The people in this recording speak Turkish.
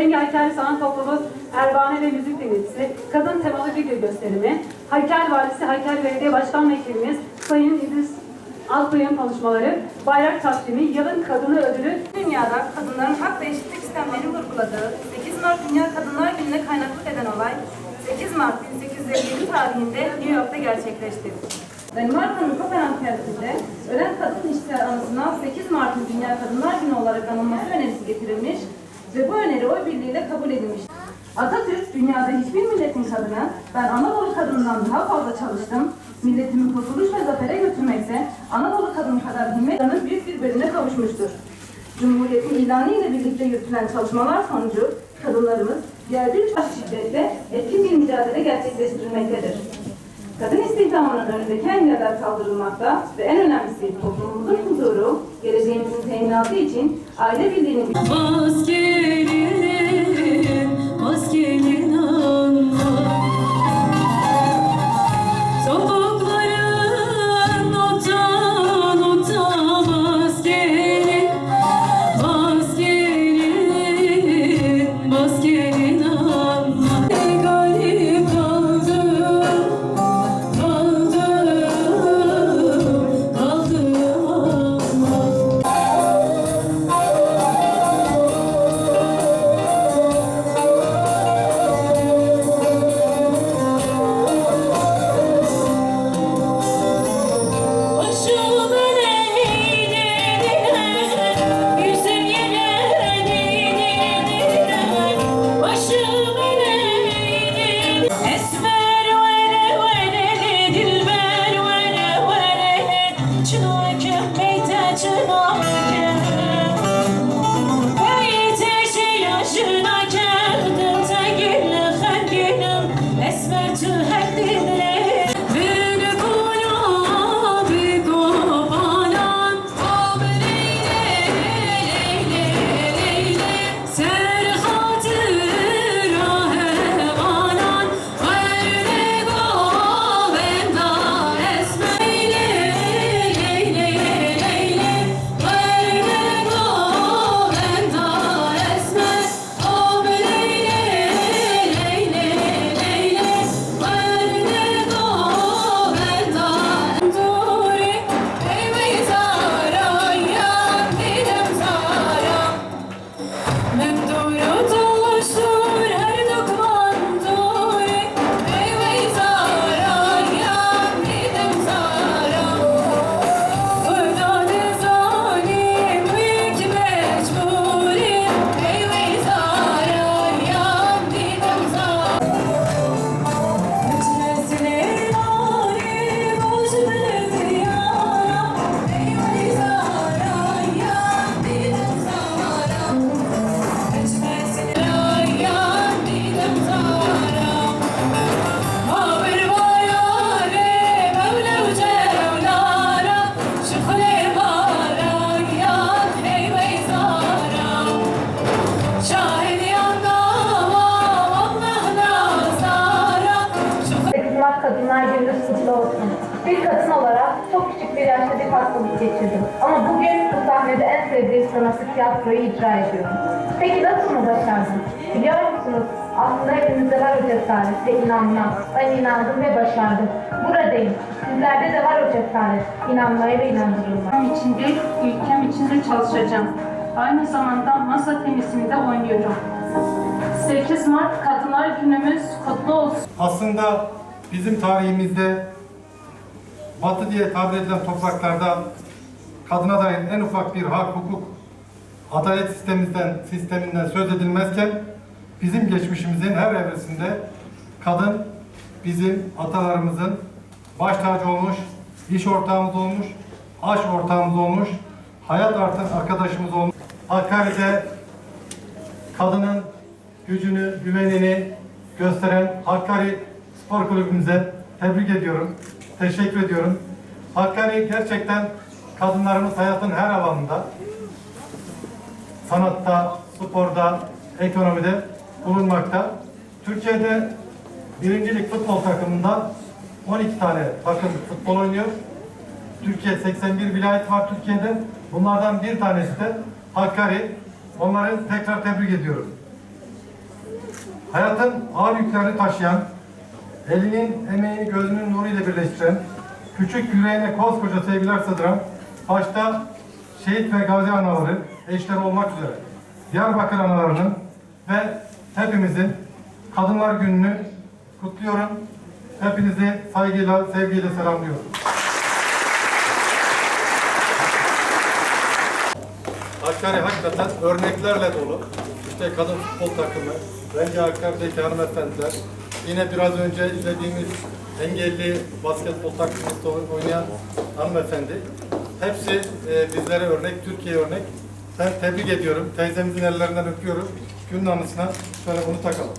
Rengi Haykari Sanat Topluluğu Erbane ve Müzik Dinletisi, Kadın Temalı Video Gösterimi, Haykari Valisi Haykari Belediye Başkan Vekilimiz Sayın İdris Alpay'ın konuşmaları, bayrak taslimi, yılın kadını ödülü, Dünyada kadınların hak ve eşitlik sistemlerini vurguladığı 8 Mart Dünya Kadınlar Günü'ne kaynaklık eden olay 8 Mart 1857 tarihinde New York'ta gerçekleşti. Danimarka'nın Kopenhag kentinde ölen kadın işçiler anısına 8 Mart'ın Dünya Kadınlar Günü olarak anılması önerisi getirilmiş ve bu öneri oy birliğiyle kabul edilmiş. Atatürk, dünyada hiçbir milletin kadını, ben Anadolu kadınından daha fazla çalıştım, milletimi kurtuluş ve zafere götürmekse Anadolu kadını kadar himmetanın büyük bir bölümüne kavuşmuştur. Cumhuriyetin ilanı ile birlikte yürütülen çalışmalar sonucu kadınlarımız diğer birçok şiddetle etkin bir mücadele gerçekleştirilmektedir. Kadın istihdamının önündeki engeller kaldırılmakta ve en önemlisi toplumumuzun huzuru, geleceğimizin teminatı için aile birliğinin Maskenin, 我。Bir kadın olarak çok küçük bir yaşta bir hastalık geçirdim. Ama bugün bu sahnede en sevdiğim sanatı tiyatroyu icra ediyorum. Peki nasıl mı başardım? Biliyor musunuz? Aslında hepimizde var o cesaret ve inanma. Ben inandım ve başardım. Buradayım. Sizlerde de var o cesaret. İnanmayı ve inandırılma. ülkem için değil, ülkem için de çalışacağım. Aynı zamanda masa tenisinde oynuyorum. 8 Mart Kadınlar Günümüz kutlu olsun. Aslında bizim tarihimizde Batı diye tabir edilen topraklarda kadına dair en ufak bir hak, hukuk, adalet sistemimizden, sisteminden söz edilmezken bizim geçmişimizin her evresinde kadın bizim atalarımızın baş tacı olmuş, iş ortağımız olmuş, aş ortağımız olmuş, hayat artın arkadaşımız olmuş. Hakkari'de kadının gücünü, güvenini gösteren Hakkari Spor Kulübümüze tebrik ediyorum. Teşekkür ediyorum. Hakkari gerçekten kadınlarımız hayatın her alanında sanatta, sporda, ekonomide bulunmakta. Türkiye'de birincilik futbol takımında 12 tane takım futbol oynuyor. Türkiye 81 vilayet var Türkiye'de. Bunlardan bir tanesi de Hakkari. Onları tekrar tebrik ediyorum. hayatın ağır yüklerini taşıyan, elinin emeğini gözünün nuruyla birleştiren, küçük yüreğine koskoca sevgiler sığdıran, başta şehit ve gazi anaları, eşleri olmak üzere Diyarbakır analarının ve hepimizin Kadınlar Günü'nü kutluyorum. Hepinizi saygıyla, sevgiyle selamlıyorum. Hakkari hakikaten örneklerle dolu. İşte kadın futbol takımı, bence Hakkari'deki hanımefendiler, yine biraz önce izlediğimiz engelli basketbol takımında oynayan hanımefendi. Hepsi e, bizlere örnek, Türkiye örnek. Ben tebrik ediyorum. Teyzemizin ellerinden öpüyorum. Günün anısına şöyle bunu takalım.